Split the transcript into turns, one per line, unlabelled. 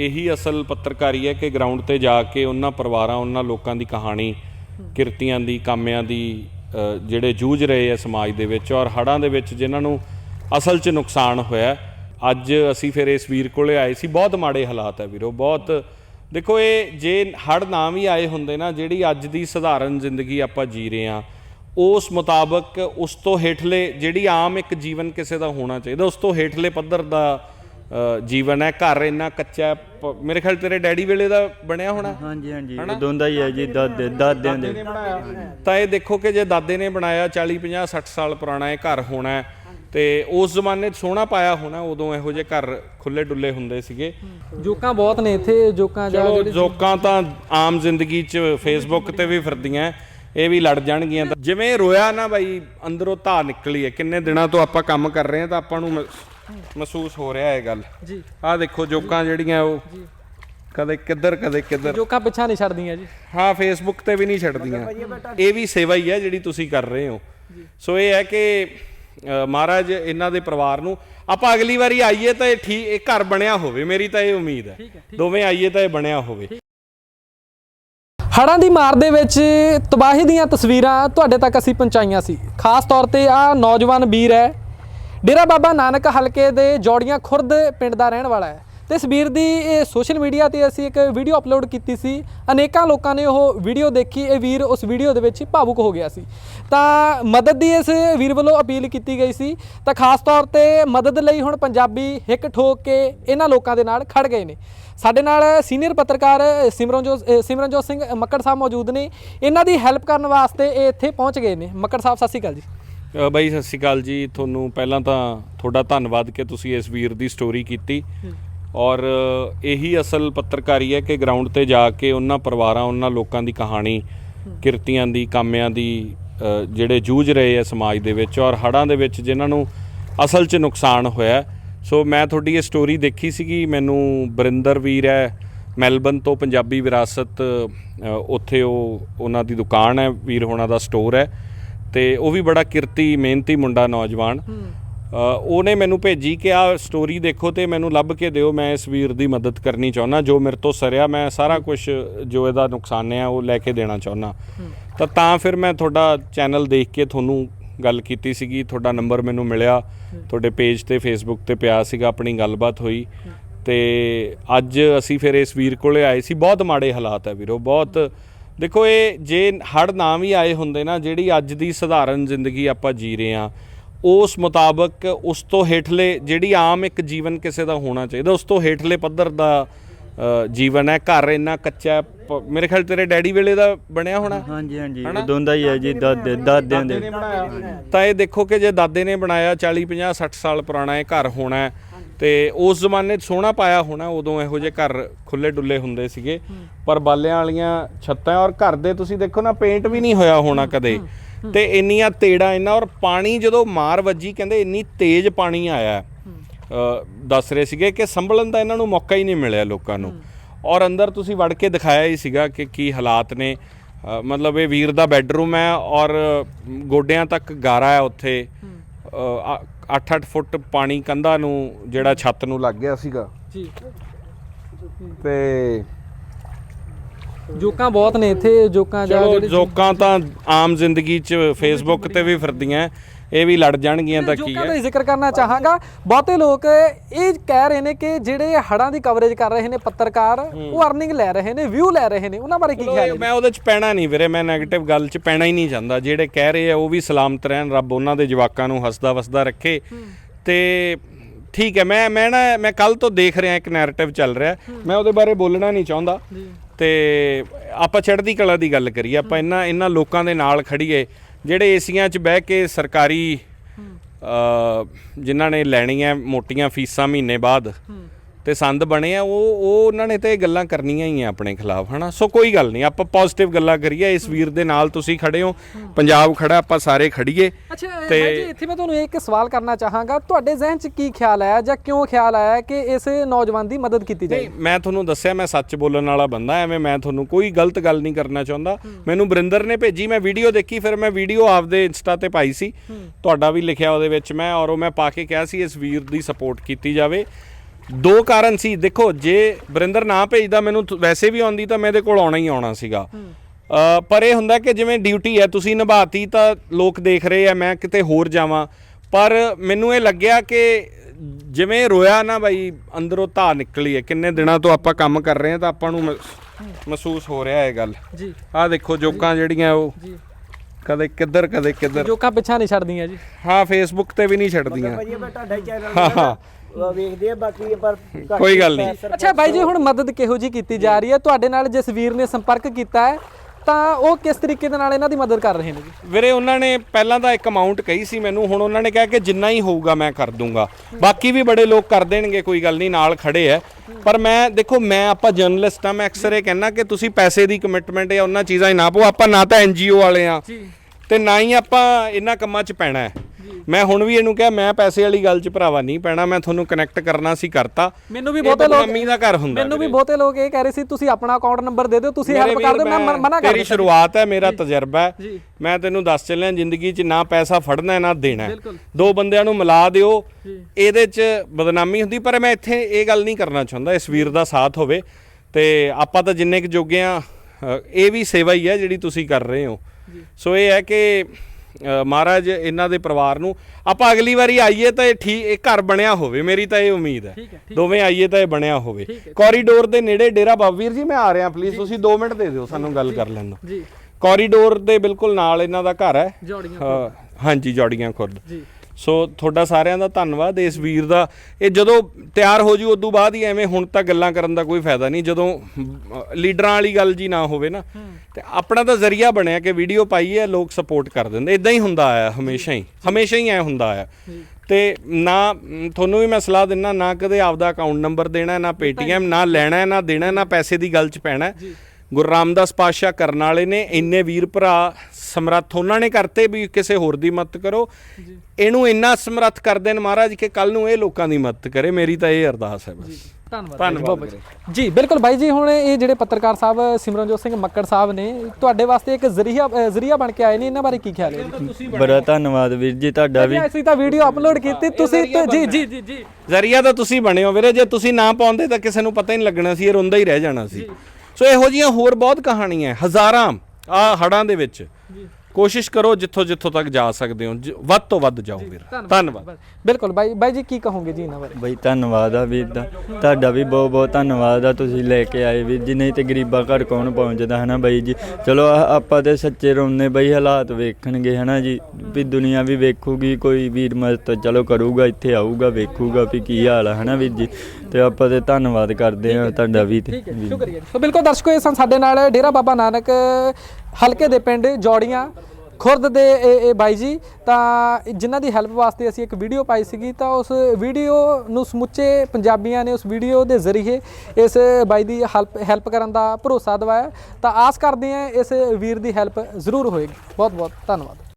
ਇਹੀ ਅਸਲ ਪੱਤਰਕਾਰੀ ਹੈ ਕਿ ਗਰਾਊਂਡ ਤੇ ਜਾ ਕੇ ਉਹਨਾਂ ਪਰਿਵਾਰਾਂ, ਉਹਨਾਂ ਲੋਕਾਂ ਦੀ ਕਹਾਣੀ, ਕਿਰਤੀਆਂ ਦੀ, ਕਾਮਿਆਂ ਦੀ ਜਿਹੜੇ ਜੂਝ ਰਹੇ ਆ ਸਮਾਜ ਦੇ ਵਿੱਚ ਔਰ ਹੜਾਂ ਦੇ ਵਿੱਚ ਜਿਨ੍ਹਾਂ ਨੂੰ ਅਸਲ 'ਚ ਨੁਕਸਾਨ ਹੋਇਆ ਅੱਜ ਅਸੀਂ ਫਿਰ ਇਸ ਵੀਰ ਕੋਲੇ ਆਏ ਸੀ। ਬਹੁਤ ਮਾੜੇ ਹਾਲਾਤ ਹੈ ਵੀਰੋ, ਬਹੁਤ ਦੇਖੋ ਇਹ ਜੇ ਹੜ ਨਾ ਵੀ ਆਏ ਹੁੰਦੇ ਨਾ, ਜਿਹੜੀ ਅੱਜ ਦੀ ਸਧਾਰਨ ਜ਼ਿੰਦਗੀ ਆਪਾਂ ਜੀ ਰਹੇ ਆ ਉਸ ਮੁਤਾਬਕ ਉਸ ਤੋਂ ਹੇਠਲੇ ਜਿਹੜੀ ਆਮ ਇੱਕ ਜੀਵਨ ਕਿਸੇ ਦਾ ਹੋਣਾ ਚਾਹੀਦਾ, ਉਸ ਤੋਂ ਹੇਠਲੇ ਪੱਧਰ ਦਾ ਜੀਵਨ ਹੈ ਘਰ ਇੰਨਾ ਕੱਚਾ। ਪ- ਮੇਰੇ ਖਿਆਲ ਤੇਰੇ ਡੈਡੀ ਵੇਲੇ ਦਾ ਬਣਿਆ ਹੋਣਾ।
ਹਾਂਜੀ ਹਾਂਜੀ ਉਦੋਂ ਦਾ ਹੀ ਹੈ ਜੀ ਦਾਦੇ ਦਾਦਿਆਂ ਦੇ।
ਤਾਂ ਇਹ ਦੇਖੋ ਕਿ ਜੇ ਦਾਦੇ ਨੇ ਬਣਾਇਆ 40 50 60 ਸਾਲ ਪੁਰਾਣਾ ਇਹ ਘਰ ਹੋਣਾ ਹੈ ਤੇ ਉਸ ਜ਼ਮਾਨੇ 'ਚ ਸੋਹਣਾ ਪਾਇਆ ਹੋਣਾ ਉਦੋਂ ਇਹੋ ਜਿਹੇ ਘਰ ਖੁੱਲੇ ਡੁੱਲੇ ਹੁੰਦੇ ਸੀਗੇ।
ਜੋਕਾਂ ਬਹੁਤ ਨੇ ਇੱਥੇ ਜੋਕਾਂ ਜਾਂ
ਚਲੋ ਜੋਕਾਂ ਤਾਂ ਆਮ ਜ਼ਿੰਦਗੀ 'ਚ ਫੇਸਬੁੱਕ ਤੇ ਵੀ ਫਿਰਦੀਆਂ ਇਹ ਵੀ ਲੜ ਜਾਣਗੀਆਂ ਤਾਂ। ਜਿਵੇਂ ਰੋਇਆ ਨਾ ਬਾਈ ਅੰਦਰੋਂ ਧਾ ਨਿਕਲੀ ਹੈ ਕਿੰਨੇ ਦਿਨਾਂ ਤੋਂ ਆਪਾਂ ਕੰਮ ਕਰ ਰਹੇ ਹਾਂ ਤਾਂ ਆਪਾਂ ਨੂੰ ਮ- ਮਹਿਸੂਸ ਹੋ ਰਿਹਾ ਇਹ ਗੱਲ।
ਜੀ।
ਆਹ ਦੇਖੋ ਜੋਕਾਂ ਜਿਹੜੀਆਂ ਉਹ ਕਦੇ ਕਿੱਧਰ ਕਦੇ ਕਿੱਧਰ।
ਜੋਕਾਂ ਪਿੱਛਾ ਨਹੀਂ ਛੱਡਦੀਆਂ ਜੀ।
ਹਾਂ ਫੇਸਬੁੱਕ ਤੇ ਵੀ ਨਹੀਂ ਛੱਡਦੀਆਂ। ਇਹ ਵੀ ਸੇਵਾ ਹੀ ਹੈ ਜਿਹੜੀ ਤੁਸੀਂ ਕਰ ਰਹੇ ਹੋ। ਸੋ ਇਹ ਹੈ ਕਿ ਮਹਾਰਾਜ ਇਹਨਾਂ ਦੇ ਪਰਿਵਾਰ ਨੂੰ ਆਪਾਂ ਅਗਲੀ ਵਾਰੀ ਆਈਏ ਤਾਂ ਇਹ ਠੀਕ ਇਹ ਘਰ ਬਣਿਆ ਹੋਵੇ ਮੇਰੀ ਤਾਂ ਇਹ ਉਮੀਦ ਹੈ। ਦੋਵੇਂ ਆਈਏ ਤਾਂ ਇਹ ਬਣਿਆ ਹੋਵੇ।
ਹੜ੍ਹਾਂ ਦੀ ਮਾਰ ਦੇ ਵਿੱਚ ਤਬਾਹੀ ਦੀਆਂ ਤਸਵੀਰਾਂ ਤੁਹਾਡੇ ਤੱਕ ਅਸੀਂ ਪਹੁੰਚਾਈਆਂ ਸੀ। ਖਾਸ ਤੌਰ ਤੇ ਆ ਨੌਜਵਾਨ ਵੀਰ ਹੈ ਡੇਰਾ ਬਾਬਾ ਨਾਨਕ ਹਲਕੇ ਦੇ ਜੋੜੀਆਂ ਖੁਰਦ ਪਿੰਡ ਦਾ ਰਹਿਣ ਵਾਲਾ ਹੈ। ਤੇ ਇਸ ਵੀਰ ਦੀ ਇਹ ਸੋਸ਼ਲ ਮੀਡੀਆ ਤੇ ਅਸੀਂ ਇੱਕ ਵੀਡੀਓ ਅਪਲੋਡ ਕੀਤੀ ਸੀ। ਅਨੇਕਾਂ ਲੋਕਾਂ ਨੇ ਉਹ ਵੀਡੀਓ ਦੇਖੀ। ਇਹ ਵੀਰ ਉਸ ਵੀਡੀਓ ਦੇ ਵਿੱਚ ਭਾਵੁਕ ਹੋ ਗਿਆ ਸੀ। ਤਾਂ ਮਦਦ ਦੀ ਇਸ ਵੀਰ ਵੱਲੋਂ ਅਪੀਲ ਕੀਤੀ ਗਈ ਸੀ। ਤਾਂ ਖਾਸ ਤੌਰ ਤੇ ਮਦਦ ਲਈ ਹੁਣ ਪੰਜਾਬੀ ਹਿੱਕ ਠੋਕ ਕੇ ਇਹਨਾਂ ਲੋਕਾਂ ਦੇ ਨਾਲ ਖੜ ਗਏ ਨੇ। ਸਾਡੇ ਨਾਲ ਸੀਨੀਅਰ ਪੱਤਰਕਾਰ ਸਿਮਰਨਜੋਤ ਸਿਮਰਨਜੋਤ ਸਿੰਘ ਮੱਕੜ ਸਾਹਿਬ ਮੌਜੂਦ ਨੇ। ਇਹਨਾਂ ਦੀ ਹੈਲਪ ਕਰਨ ਵਾਸਤੇ ਇਹ ਇੱਥੇ ਪਹੁੰਚ ਗਏ ਨੇ। ਮੱਕੜ ਸਾਹਿਬ, ਸਤਿ ਸ਼੍ਰੀ ਅਕਾਲ ਜੀ।
ਅ, ਬਾਈ ਸਤਿ ਸ਼੍ਰੀ ਅਕਾਲ ਜੀ। ਤੁਹਾਨੂੰ ਪਹਿਲਾਂ ਤਾਂ ਤੁਹਾਡਾ ਧੰਨਵਾਦ ਕਿ ਤੁਸੀਂ ਇਸ ਵੀਰ ਦੀ ਸਟੋਰੀ ਕੀਤੀ। ਔਰ ਅ, ਇਹੀ ਅਸਲ ਪੱਤਰਕਾਰੀ ਹੈ ਕਿ ਗਰਾਊਂਡ ਤੇ ਜਾ ਕੇ ਉਹਨਾਂ ਪਰਿਵਾਰਾਂ ਉਹਨਾਂ ਲੋਕਾਂ ਦੀ ਕਹਾਣੀ ਕਿਰਤੀਆਂ ਦੀ ਕਾਮਿਆਂ ਦੀ ਅ, ਜਿਹੜੇ ਜੂਝ ਰਹੇ ਆ ਸਮਾਜ ਦੇ ਵਿੱਚ ਔਰ ਹੜਾਂ ਦੇ ਵਿੱਚ ਜਿਨ੍ਹਾਂ ਨੂੰ ਅਸਲ 'ਚ ਨੁਕਸਾਨ ਹੋਇਆ ਸੋ ਮੈਂ ਤੁਹਾਡੀ ਇਹ ਸਟੋਰੀ ਦੇਖੀ ਸੀਗੀ। ਮੈਨੂੰ ਬਰਿੰਦਰ ਵੀਰ ਹੈ ਮੈਲਬਨ ਤੋਂ ਪੰਜਾਬੀ ਵਿਰਾਸਤ ਅ, ਉੱਥੇ ਉਹ ਉਹਨਾਂ ਦੀ ਦੁਕਾਨ ਹੈ ਵੀਰ ਹੋਣਾ ਦਾ ਸਟੋਰ ਹੈ। ਤੇ ਉਹ ਵੀ ਬੜਾ ਕਿਰਤੀ ਮਿਹਨਤੀ ਮੁੰਡਾ ਨੌਜਵਾਨ। ਉਹਨੇ ਮੈਨੂੰ ਭੇਜੀ ਕਿ ਆ ਸਟੋਰੀ ਦੇਖੋ ਤੇ ਮੈਨੂੰ ਲੱਭ ਕੇ ਦਿਓ ਮੈਂ ਇਸ ਵੀਰ ਦੀ ਮਦਦ ਕਰਨੀ ਚਾਹੁੰਦਾ ਜੋ ਮੇਰੇ ਤੋਂ ਸਰਿਆ ਮੈਂ ਸਾਰਾ ਕੁਝ ਜੋ ਇਹਦਾ ਨੁਕਸਾਨ ਹੈ ਉਹ ਲੈ ਕੇ ਦੇਣਾ ਚਾਹੁੰਦਾ ਤਾਂ ਤਾਂ ਫਿਰ ਮੈਂ ਤੁਹਾਡਾ ਚੈਨਲ ਦੇਖ ਕੇ ਤੁਹਾਨੂੰ ਗੱਲ ਕੀਤੀ ਸੀਗੀ ਤੁਹਾਡਾ ਨੰਬਰ ਮੈਨੂੰ ਮਿਲਿਆ ਤੁਹਾਡੇ ਪੇਜ ਤੇ ਫੇਸਬੁੱਕ ਤੇ ਪਿਆ ਸੀਗਾ ਆਪਣੀ ਗੱਲਬਾਤ ਹੋਈ। ਤੇ ਅੱਜ ਅਸੀਂ ਫਿਰ ਇਸ ਵੀਰ ਕੋਲੇ ਆਏ ਸੀ ਬਹੁਤ ਮਾੜੇ ਹਾਲਾਤ ਹੈ ਵੀਰੋ ਬਹੁਤ ਦੇਖੋ ਇਹ ਜੇ ਹੜ ਨਾ ਵੀ ਆਏ ਹੁੰਦੇ ਨਾ ਜਿਹੜੀ ਅੱਜ ਦੀ ਸਧਾਰਨ ਜ਼ਿੰਦਗੀ ਆਪਾਂ ਜੀ ਰਹੇ ਆ ਉਸ ਮੁਤਾਬਕ ਉਸ ਤੋਂ ਹੇਠਲੇ ਜਿਹੜੀ ਆਮ ਇੱਕ ਜੀਵਨ ਕਿਸੇ ਦਾ ਹੋਣਾ ਚਾਹੀਦਾ ਉਸ ਤੋਂ ਹੇਠਲੇ ਪੱਧਰ ਦਾ ਜੀਵਨ ਹੈ। ਘਰ ਇੰਨਾ ਕੱਚਾ ਮੇਰੇ ਖਿਆਲ ਤੇਰੇ ਡੈਡੀ ਵੇਲੇ ਦਾ ਬਣਿਆ ਹੋਣਾ?
ਹਾਂਜੀ ਹਾਂਜੀ ਉਦੋਂ ਦਾ ਹੀ ਹੈ ਜੀ ਦਾਦੇ ਦਾਦਿਆਂ ਦੇ।
ਤਾਂ ਇਹ ਦੇਖੋ ਕਿ ਜੇ ਦਾਦੇ ਨੇ ਬਣਾਇਆ 40 50 60 ਸਾਲ ਪੁਰਾਣਾ ਇਹ ਘਰ ਹੋਣਾ ਹੈ ਤੇ ਉਸ ਜ਼ਮਾਨੇ 'ਚ ਸੋਹਣਾ ਪਾਇਆ ਹੋਣਾ ਉਦੋਂ ਇਹੋ ਜਿਹੇ ਘਰ ਖੁੱਲੇ ਡੁੱਲੇ ਹੁੰਦੇ ਸੀਗੇ। ਪਰ ਬਾਲਿਆਂ ਵਾਲੀਆਂ ਛੱਤਾਂ ਔਰ ਘਰ ਦੇ ਤੁਸੀਂ ਦੇਖੋ ਨਾ ਪੇਂਟ ਵੀ ਨਹੀਂ ਹੋਇਆ ਹੋਣਾ ਕਦੇ। ਤੇ ਇੰਨੀਆਂ ਤੇੜਾ ਇੰਨਾ ਔਰ ਪਾਣੀ ਜਦੋਂ ਮਾਰ ਵੱਜੀ ਕਹਿੰਦੇ ਇੰਨੀ ਤੇਜ਼ ਪਾਣੀ ਆਇਆ। ਦੱਸ ਰਹੇ ਸੀਗੇ ਕਿ ਸੰਭਲਣ ਦਾ ਇਹਨਾਂ ਨੂੰ ਮੌਕਾ ਹੀ ਨਹੀਂ ਮਿਲਿਆ ਲੋਕਾਂ ਨੂੰ। ਔਰ ਅੰਦਰ ਤੁਸੀਂ ਵੜ ਕੇ ਦਿਖਾਇਆ ਹੀ ਸੀਗਾ ਕਿ ਕੀ ਹਾਲਾਤ ਨੇ। ਮਤਲਬ ਇਹ ਵੀਰ ਦਾ ਬੈੱਡਰੂਮ ਹੈ ਔਰ ਗੋਡਿਆਂ ਤੱਕ ਗਾਰਾ ਹੈ ਉੱਥੇ। 8-8 ਫੁੱਟ ਪਾਣੀ ਕੰਧਾਂ ਨੂੰ ਜਿਹੜਾ ਛੱਤ ਨੂੰ ਲੱਗ ਗਿਆ ਸੀਗਾ।
ਜੀ।
ਤੇ
ਜੋਕਾਂ ਬਹੁਤ ਨੇ ਇੱਥੇ ਜੋਕਾਂ ਜਾਂ
ਚਲੋ ਜੋਕਾਂ ਤਾਂ ਆਮ ਜ਼ਿੰਦਗੀ 'ਚ ਫੇਸਬੁੱਕ ਤੇ ਵੀ ਫਿਰਦੀਆਂ। ਇਹ ਵੀ ਲੜ ਜਾਣਗੀਆਂ ਤਾਂ ਕੀ ਹੈ?
ਦਾ ਜ਼ਿਕਰ ਕਰਨਾ ਚਾਹਾਂਗਾ। ਬਹੁਤੇ ਲੋਕ ਇਹ ਕਹਿ ਰਹੇ ਨੇ ਕਿ ਜਿਹੜੇ ਹੜ੍ਹਾਂ ਦੀ ਕਵਰੇਜ ਕਰ ਰਹੇ ਨੇ ਪੱਤਰਕਾਰ ਉਹ ਅਰਨਿੰਗ ਲੈ ਰਹੇ ਨੇ ਵਿਊ ਲੈ ਰਹੇ ਨੇ ਉਹਨਾਂ ਬਾਰੇ ਕੀ ਖਿਆਲ ਹੈ?
ਮੈਂ ਉਹਦੇ 'ਚ ਪੈਣਾ ਨਹੀਂ ਵੀਰੇ ਮੈਂ 네ਗੇਟਿਵ ਗੱਲ 'ਚ ਪੈਣਾ ਹੀ ਨਹੀਂ ਚਾਹੁੰਦਾ। ਜਿਹੜੇ ਕਹਿ ਰਹੇ ਆ ਉਹ ਵੀ ਸਲਾਮਤ ਰਹਿਣ ਰੱਬ ਉਹਨਾਂ ਦੇ ਜਵਾਕਾਂ ਨੂੰ ਹੱਸਦਾ ਵਸਦਾ ਰੱਖੇ। ਤੇ ਠੀਕ ਹੈ ਮੈਂ ਮੈਂ ਨਾ ਮੈਂ ਕੱਲ ਤੋਂ ਦੇਖ ਰਿਹਾ ਇੱਕ ਨੈਰੇਟਿਵ ਚੱਲ ਰਿਹਾ। ਮੈਂ ਉਹਦੇ ਬਾਰੇ ਬੋਲਣਾ ਨਹੀਂ ਚਾਹੁੰਦਾ। ਤੇ ਆਪਾਂ ਚੜ੍ਹਦੀ ਕਲਾ ਦੀ ਗੱਲ ਕਰੀਏ ਆਪਾਂ ਇਹਨਾਂ ਇਹਨਾਂ ਲੋਕਾਂ ਦੇ ਨਾਲ ਖੜੀਏ ਜਿਹੜੇ ਏਸੀਆਂ 'ਚ ਬਹਿ ਕੇ ਸਰਕਾਰੀ ਅ ਜਿਨ੍ਹਾਂ ਨੇ ਲੈਣੀਆਂ ਮੋਟੀਆਂ ਫੀਸਾਂ ਮਹੀਨੇ ਬਾਅਦ ਤੇ ਸੰਦ ਬਣੇ ਆ ਉਹ ਉਹ ਉਹਨਾਂ ਨੇ ਤੇ ਇਹ ਗੱਲਾਂ ਕਰਨੀਆਂ ਹੀ ਆ ਆਪਣੇ ਖਿਲਾਫ ਹਨਾ? ਸੋ ਕੋਈ ਗੱਲ ਨਹੀਂ ਆਪਾਂ ਪੋਜ਼ਿਟਿਵ ਗੱਲਾਂ ਕਰੀਏ ਇਸ ਵੀਰ ਦੇ ਨਾਲ ਤੁਸੀਂ ਖੜੇ ਹੋ ਪੰਜਾਬ ਖੜਾ ਆਪਾਂ ਸਾਰੇ ਖੜੀਏ
ਅੱਛਾ
ਤੇ-
ਜੀ ਇੱਥੇ ਮੈਂ ਤੁਹਾਨੂੰ ਇੱਕ ਸਵਾਲ ਕਰਨਾ ਚਾਹਾਂਗਾ ਤੁਹਾਡੇ ਜ਼ਿਹਨ 'ਚ ਕੀ ਖਿਆਲ ਆਇਆ ਜਾਂ ਕਿਉਂ ਖਿਆਲ ਆਇਆ ਕਿ ਇਸ ਨੌਜਵਾਨ ਦੀ ਮਦਦ ਕੀਤੀ ਜਾਏ?
ਨਹੀਂ ਮੈਂ ਤੁਹਾਨੂੰ ਦੱਸਿਆ ਮੈਂ ਸੱਚ ਬੋਲਣ ਵਾਲਾ ਬੰਦਾ ਐਵੇਂ ਮੈਂ ਤੁਹਾਨੂੰ ਕੋਈ ਗਲਤ ਗੱਲ ਨਹੀਂ ਕਰਨਾ ਚਾਹੁੰਦਾ। ਮੈਨੂੰ ਬਰਿੰਦਰ ਨੇ ਭੇਜੀ ਮੈਂ ਵੀਡੀਓ ਦੇਖੀ ਫਿਰ ਮੈਂ ਵੀਡੀਓ ਆਪਦੇ ਇੰਸਟਾ ਤੇ ਪਾਈ ਸੀ। ਤੁਹਾਡਾ ਵੀ ਲਿਖਿਆ ਉਹਦੇ ਵਿੱਚ ਮੈਂ ਔਰ ਉਹ ਮੈਂ ਪਾ ਕੇ ਕਿਹਾ ਸੀ ਇਸ ਵੀਰ ਦੀ ਸਪੋਰਟ ਕੀਤੀ ਜਾਵੇ। ਦੋ ਕਾਰਨ ਸੀ। ਦੇਖੋ ਜੇ ਵਰਿੰਦਰ ਨਾ ਭੇਜਦਾ ਮੈਨੂੰ ਵੈਸੇ ਵੀ ਆਉਂਦੀ ਤਾਂ ਮੈਂ ਇਹਦੇ ਕੋਲ ਆਉਣਾ ਹੀ ਆਉਣਾ ਸੀਗਾ। ਅ, ਪਰ ਇਹ ਹੁੰਦਾ ਕਿ ਜਿਵੇਂ ਡਿਊਟੀ ਹੈ ਤੁਸੀਂ ਨਿਭਾਤੀ ਤਾਂ ਲੋਕ ਦੇਖ ਰਹੇ ਆ ਮੈਂ ਕਿਤੇ ਹੋਰ ਜਾਵਾਂ। ਪਰ ਮੈਨੂੰ ਇਹ ਲੱਗਿਆ ਕਿ ਜਿਵੇਂ ਰੋਇਆ ਨਾ ਬਾਈ ਅੰਦਰੋਂ ਧਾ ਨਿਕਲੀ ਹੈ ਕਿੰਨੇ ਦਿਨਾਂ ਤੋਂ ਆਪਾਂ ਕੰਮ ਕਰ ਰਹੇ ਹਾਂ ਤਾਂ ਆਪਾਂ ਨੂੰ ਮਹਿ- ਮਹਿਸੂਸ ਹੋ ਰਿਹਾ ਇਹ ਗੱਲ।
ਜੀ।
ਆਹ ਦੇਖੋ ਜੋਕਾਂ ਜਿਹੜੀਆਂ ਉਹ।
ਜੀ।
ਕਦੇ ਕਿੱਧਰ ਕਦੇ ਕਿੱਧਰ।
ਜੋਕਾਂ ਪਿੱਛਾ ਨਹੀਂ ਛੱਡਦੀਆਂ ਜੀ।
ਹਾਂ ਫੇਸਬੁੱਕ ਤੇ ਵੀ ਨਹੀਂ ਛੱਡਦੀਆਂ।
ਭਾਜੀ ਮੈਂ ਤੁਹਾਡਾ ਹੀ ਚੈਨਲ
ਹਾਂ ਹਾਂ।
ਉਹ ਵੇਖਦੇ ਆ ਬਾਕੀ ਪਰ ਘੱਟ
ਕੋਈ ਗੱਲ ਨਹੀਂ।
ਅੱਛਾ ਬਾਈ ਜੀ ਹੁਣ ਮਦਦ ਕਿਹੋ ਜੀ ਕੀਤੀ ਜਾ ਰਹੀ ਹੈ? ਤੁਹਾਡੇ ਨਾਲ ਜਿਸ ਵੀਰ ਨੇ ਸੰਪਰਕ ਕੀਤਾ ਹੈ ਤਾਂ ਉਹ ਕਿਸ ਤਰੀਕੇ ਦੇ ਨਾਲ ਇਹਨਾਂ ਦੀ ਮਦਦ ਕਰ ਰਹੇ ਨੇ ਜੀ?
ਵੀਰੇ ਉਹਨਾਂ ਨੇ ਪਹਿਲਾਂ ਤਾਂ ਇੱਕ ਅਮਾਉਂਟ ਕਹੀ ਸੀ ਮੈਨੂੰ ਹੁਣ ਉਹਨਾਂ ਨੇ ਕਿਹਾ ਕਿ ਜਿੰਨਾ ਹੀ ਹੋਊਗਾ ਮੈਂ ਕਰ ਦੂੰਗਾ। ਬਾਕੀ ਵੀ ਬੜੇ ਲੋਕ ਕਰ ਦੇਣਗੇ ਕੋਈ ਗੱਲ ਨਹੀਂ ਨਾਲ ਖੜੇ ਐ ਪਰ ਮੈਂ ਦੇਖੋ ਮੈਂ ਆਪਾਂ ਜਰਨਲਿਸਟ ਆ ਮੈਂ ਅਕਸਰ ਇਹ ਕਹਿਣਾ ਕਿ ਤੁਸੀਂ ਪੈਸੇ ਦੀ ਕਮਿਟਮੈਂਟ ਜਾਂ ਉਹਨਾਂ ਚੀਜ਼ਾਂ 'ਚ ਨਾ ਪਾਓ ਆਪਾਂ ਨਾ ਤਾਂ ਐਨਜੀਓ ਵਾਲੇ ਆ ਤੇ ਨਾ ਹੀ ਆਪਾਂ ਇਹਨਾਂ ਕੰਮਾਂ 'ਚ ਪੈਣਾ ਹੈ। ਮੈਂ ਹੁਣ ਵੀ ਇਹਨੂੰ ਕਿਹਾ ਮੈਂ ਪੈਸੇ ਵਾਲੀ ਗੱਲ 'ਚ ਭਰਾਵਾ ਨਹੀਂ ਪੈਣਾ ਮੈਂ ਤੁਹਾਨੂੰ ਕਨੈਕਟ ਕਰਨਾ ਸੀ ਕਰਤਾ।
ਮੈਨੂੰ ਵੀ ਬਹੁਤੇ ਲੋਕ
ਬਦਨਾਮੀ ਦਾ ਘਰ ਹੁੰਦਾ
ਮੈਨੂੰ ਵੀ। ਬਹੁਤੇ ਲੋਕ ਇਹ ਕਹਿ ਰਹੇ ਸੀ ਤੁਸੀਂ ਆਪਣਾ ਅਕਾਊਂਟ ਨੰਬਰ ਦੇ ਦਿਓ ਤੁਸੀਂ ਹੈਲਪ ਕਰ ਦਿਓ ਮੈਂ ਮਨ- ਕਰ
ਤੇਰੀ ਸ਼ੁਰੂਆਤ ਹੈ ਮੇਰਾ ਤਜਰਬਾ ਹੈ। ਮੈਂ ਤੈਨੂੰ ਦੱਸ ਚੱਲਿਆ ਜ਼ਿੰਦਗੀ 'ਚ ਨਾ ਪੈਸਾ ਫੜਨਾ ਹੈ ਨਾ ਦੇਣਾ ਹੈ। ਦੋ ਬੰਦਿਆਂ ਨੂੰ ਮਿਲਾ ਦਿਓ ਇਹਦੇ 'ਚ ਬਦਨਾਮੀ ਹੁੰਦੀ ਪਰ ਮੈਂ ਇੱਥੇ ਇਹ ਗੱਲ ਨਹੀਂ ਕਰਨਾ ਚਾਹੁੰਦਾ ਇਸ ਵੀਰ ਦਾ ਸਾਥ ਹੋਵੇ। ਤੇ ਆਪਾਂ ਤਾਂ ਜਿੰਨੇ ਕੁ ਜੋਗੇ ਆ ਇਹ ਵੀ ਸੇਵਾ ਹੀ ਹੈ ਜਿਹੜੀ ਤੁਸੀਂ ਕਰ ਰਹੇ ਹੋ। ਸੋ ਇਹ ਹੈ ਕਿ ਮਹਾਰਾਜ ਇਹਨਾਂ ਦੇ ਪਰਿਵਾਰ ਨੂੰ। ਆਪਾਂ ਅਗਲੀ ਵਾਰੀ ਆਈਏ ਤਾਂ ਇਹ ਠੀਕ ਇਹ ਘਰ ਬਣਿਆ ਹੋਵੇ ਮੇਰੀ ਤਾਂ ਇਹ ਉਮੀਦ ਹੈ। ਦੋਵੇਂ ਆਈਏ ਤਾਂ ਇਹ ਬਣਿਆ ਹੋਵੇ। ਕੋਰੀਡੋਰ ਦੇ ਨੇੜੇ ਡੇਰਾ ਬਾਬਵੀਰ ਜੀ ਮੈਂ ਆ ਰਿਹਾ ਪਲੀਜ਼ ਤੁਸੀਂ 2 ਮਿੰਟ ਦੇ ਦਿਓ ਸਾਨੂੰ ਗੱਲ ਕਰ ਲੈਣ
ਜੀ।
ਕੋਰੀਡੋਰ ਦੇ ਬਿਲਕੁਲ ਨਾਲ ਇਹਨਾਂ ਦਾ ਘਰ ਹੈ।
ਜੋੜੀਆਂ
ਹਾਂ, ਹਾਂਜੀ ਜੋੜੀਆਂ ਖੁਰਦ।
ਜੀ।
ਸੋ ਤੁਹਾਡਾ ਸਾਰਿਆਂ ਦਾ ਧੰਨਵਾਦ ਇਸ ਵੀਰ ਦਾ। ਇਹ ਜਦੋਂ ਤਿਆਰ ਹੋ ਜੂ ਉਦੋਂ ਬਾਅਦ ਹੀ ਐਵੇਂ ਹੁਣ ਤਾਂ ਗੱਲਾਂ ਕਰਨ ਦਾ ਕੋਈ ਫਾਇਦਾ ਨਹੀਂ। ਜਦੋਂ ਲੀਡਰਾਂ ਵਾਲੀ ਗੱਲ ਜੀ ਨਾ ਹੋਵੇ ਨਾ ਤੇ ਆਪਣਾ ਤਾਂ ਜ਼ਰੀਆ ਬਣਿਆ ਕਿ ਵੀਡੀਓ ਪਾਈ ਹੈ ਲੋਕ ਸਪੋਰਟ ਕਰ ਦਿੰਦੇ। ਇਦਾਂ ਹੀ ਹੁੰਦਾ ਆਇਆ ਹਮੇਸ਼ਾ ਹੀ। ਹਮੇਸ਼ਾ ਹੀ ਐ ਹੁੰਦਾ ਆਇਆ। ਤੇ ਨਾ ਤੁਹਾਨੂੰ ਵੀ ਮੈਂ ਸਲਾਹ ਦਿੰਨਾ ਨਾ ਕਦੇ ਆਪਦਾ ਅਕਾਊਂਟ ਨੰਬਰ ਦੇਣਾ ਨਾ ਪੇਟੀਐਮ ਨਾ ਲੈਣਾ ਨਾ ਦੇਣਾ ਨਾ ਪੈਸੇ ਦੀ ਗੱਲ 'ਚ ਪੈਣਾ। ਗੁਰੂ ਰਾਮਦਾਸ ਪਾਤਸ਼ਾਹ ਕਰਨ ਵਾਲੇ ਨੇ ਇੰਨੇ ਵੀਰ ਭਰਾ ਸਮਰੱਥ ਉਹਨਾਂ ਨੇ ਕਰਤੇ ਵੀ ਕਿਸੇ ਹੋਰ ਦੀ ਮਦਦ ਕਰੋ। ਇਹਨੂੰ ਇੰਨਾ ਸਮਰੱਥ ਕਰ ਦੇਣ ਮਹਾਰਾਜ ਕਿ ਕੱਲ ਨੂੰ ਇਹ ਲੋਕਾਂ ਦੀ ਮਦਦ ਕਰੇ। ਮੇਰੀ ਤਾਂ ਇਹ ਅਰਦਾਸ ਹੈ ਬਸ।
ਧੰਨਵਾਦ। ਜੀ ਬਿਲਕੁਲ ਬਾਈ ਜੀ ਹੁਣ ਇਹ ਜਿਹੜੇ ਪੱਤਰਕਾਰ ਸਾਹਿਬ ਸਿਮਰਨਜੋਤ ਸਿੰਘ ਮੱਕੜ ਸਾਹਿਬ ਨੇ ਤੁਹਾਡੇ ਵਾਸਤੇ ਇੱਕ ਜ਼ਰੀਆ ਜ਼ਰੀਆ ਬਣ ਕੇ ਆਏ ਨੇ ਇਹਨਾਂ ਬਾਰੇ ਕੀ ਖਿਆਲ ਹੈ? ਜੀ
ਬੜਾ ਧੰਨਵਾਦ ਵੀਰ ਜੀ ਤੁਹਾਡਾ ਵੀ
ਅਸੀਂ ਤਾਂ ਵੀਡੀਓ ਅਪਲੋਡ ਕੀਤੀ ਤੁਸੀਂ ਜੀ ਜੀ ਜੀ
ਜ਼ਰੀਆ ਤਾਂ ਤੁਸੀਂ ਬਣੇ ਹੋ ਵੀਰੇ ਜੇ ਤੁਸੀਂ ਨਾ ਪਾਉਂਦੇ ਤਾਂ ਕਿਸੇ ਨੂੰ ਪਤਾ ਹੀ ਨਹੀਂ ਲੱਗਣਾ ਸੀ ਇਹ ਰੋਂਦਾ ਹੀ ਰਹਿ ਜਾਣਾ ਸੀ। ਸੋ ਇਹੋ ਜੀਆਂ ਹੋਰ ਬਹੁਤ ਕਹਾਣੀਆਂ ਹਜ਼ਾਰਾਂ ਆ ਹੜਾਂ ਦੇ ਵਿੱਚ। ਕੋਸ਼ਿਸ਼ ਕਰੋ ਜਿੱਥੋਂ ਜਿੱਥੋਂ ਤੱਕ ਜਾ ਸਕਦੇ ਹੋ ਜ- ਵੱਧ ਤੋਂ ਵੱਧ ਜਾਓ ਵੀਰ। ਧੰਨਵਾਦ।
ਬਿਲਕੁਲ ਬਾਈ ਬਾਈ ਜੀ ਕੀ ਕਹੋਗੇ ਜੀ ਇਹਨਾਂ ਬਾਰੇ?
ਬਈ ਧੰਨਵਾਦ ਆ ਵੀਰ ਦਾ। ਤੁਹਾਡਾ ਵੀ ਬਹੁਤ ਬਹੁਤ ਧੰਨਵਾਦ ਆ ਤੁਸੀਂ ਲੈ ਕੇ ਆਏ ਵੀਰ ਜੀ। ਨਹੀਂ ਤੇ ਗਰੀਬਾਂ ਘਰ ਕੌਣ ਪਹੁੰਚਦਾ ਹਨਾ ਬਾਈ ਜੀ? ਚਲੋ ਆ- ਆਪਾਂ ਤੇ ਸੱਚੇ ਰੋਨੇ ਬਈ ਹਾਲਾਤ ਵੇਖਣਗੇ ਹਨਾ ਜੀ? ਵੀ ਦੁਨੀਆ ਵੀ ਵੇਖੂਗੀ ਕੋਈ ਵੀਰ ਮਦਦ ਚਲੋ ਕਰੂਗਾ ਇੱਥੇ ਆਊਗਾ ਵੇਖੂਗਾ ਵੀ ਕੀ ਹਾਲ ਆ ਹਨਾ ਵੀਰ ਜੀ? ਤੇ ਆਪਾਂ ਤੇ ਧੰਨਵਾਦ ਕਰਦੇ ਆ ਤੁਹਾਡਾ ਵੀ ਤੇ। ਜੀ।
ਸ਼ੁਕਰੀਆ ਜੀ। ਸੋ ਬਿਲਕੁਲ ਦਰਸ਼ਕੋ ਇਹ ਸਨ ਸਾਡੇ ਨਾਲ ਡੇਰਾ ਬਾਬਾ ਨਾਨਕ ਹਲਕੇ ਦੇ ਪਿੰਡ ਜੋੜੀਆਂ ਖੁਰਦ ਦੇ ਇਹ ਇਹ ਬਾਈ ਜੀ, ਤਾਂ ਜਿਨ੍ਹਾਂ ਦੀ ਹੈਲਪ ਵਾਸਤੇ ਅਸੀਂ ਇੱਕ ਵੀਡੀਓ ਪਾਈ ਸੀਗੀ, ਤਾਂ ਉਸ ਵੀਡੀਓ ਨੂੰ ਸਮੁੱਚੇ ਪੰਜਾਬੀਆਂ ਨੇ ਉਸ ਵੀਡੀਓ ਦੇ ਜ਼ਰੀਏ ਇਸ ਬਾਈ ਦੀ ਹੈਲਪ ਹੈਲਪ ਕਰਨ ਦਾ ਭਰੋਸਾ ਦਿਵਾਇਆ। ਤਾਂ ਆਸ ਕਰਦੇ ਹਾਂ ਇਸ ਵੀਰ ਦੀ ਹੈਲਪ ਜ਼ਰੂਰ ਹੋਏਗੀ। ਬਹੁਤ ਬਹੁਤ ਧੰਨਵਾਦ।